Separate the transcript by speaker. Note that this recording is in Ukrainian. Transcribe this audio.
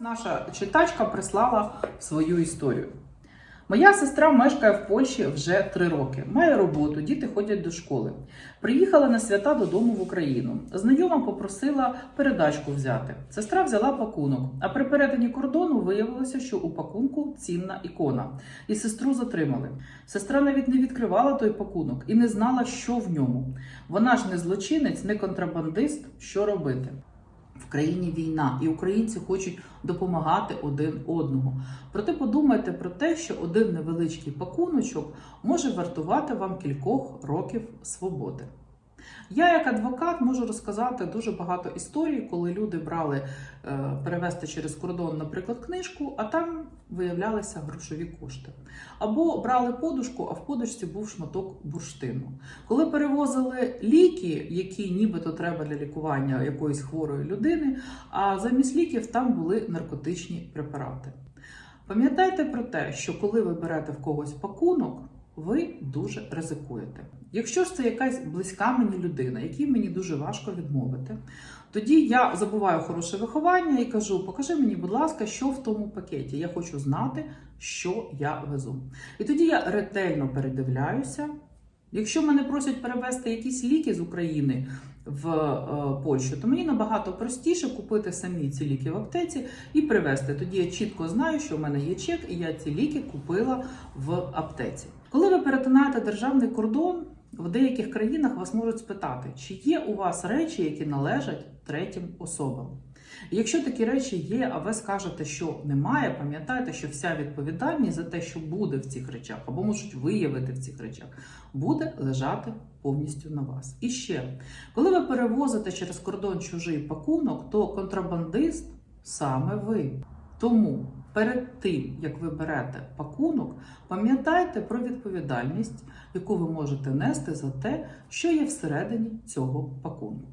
Speaker 1: Наша читачка прислала свою історію. Моя сестра мешкає в Польщі вже три роки. Має роботу, діти ходять до школи. Приїхала на свята додому в Україну. Знайома попросила передачку взяти. Сестра взяла пакунок, а при перетині кордону виявилося, що у пакунку цінна ікона, і сестру затримали. Сестра навіть не відкривала той пакунок і не знала, що в ньому. Вона ж не злочинець, не контрабандист. Що робити? В країні війна, і українці хочуть допомагати один одному. Проте подумайте про те, що один невеличкий пакуночок може вартувати вам кількох років свободи. Я, як адвокат, можу розказати дуже багато історій, коли люди брали е, перевезти через кордон, наприклад, книжку, а там виявлялися грошові кошти. Або брали подушку, а в подушці був шматок бурштину. Коли перевозили ліки, які нібито треба для лікування якоїсь хворої людини, а замість ліків там були наркотичні препарати. Пам'ятайте про те, що коли ви берете в когось пакунок, ви дуже ризикуєте. Якщо ж це якась близька мені людина, якій мені дуже важко відмовити, тоді я забуваю хороше виховання і кажу: покажи мені, будь ласка, що в тому пакеті. Я хочу знати, що я везу. І тоді я ретельно передивляюся. Якщо мене просять перевезти якісь ліки з України в е, Польщу, то мені набагато простіше купити самі ці ліки в аптеці і привезти. Тоді я чітко знаю, що в мене є чек, і я ці ліки купила в аптеці. Коли ви перетинаєте державний кордон, в деяких країнах вас можуть спитати, чи є у вас речі, які належать третім особам. Якщо такі речі є, а ви скажете, що немає, пам'ятайте, що вся відповідальність за те, що буде в цих речах, або можуть виявити в цих речах, буде лежати повністю на вас. І ще, коли ви перевозите через кордон чужий пакунок, то контрабандист саме ви. Тому перед тим, як ви берете пакунок, пам'ятайте про відповідальність, яку ви можете нести за те, що є всередині цього пакунку.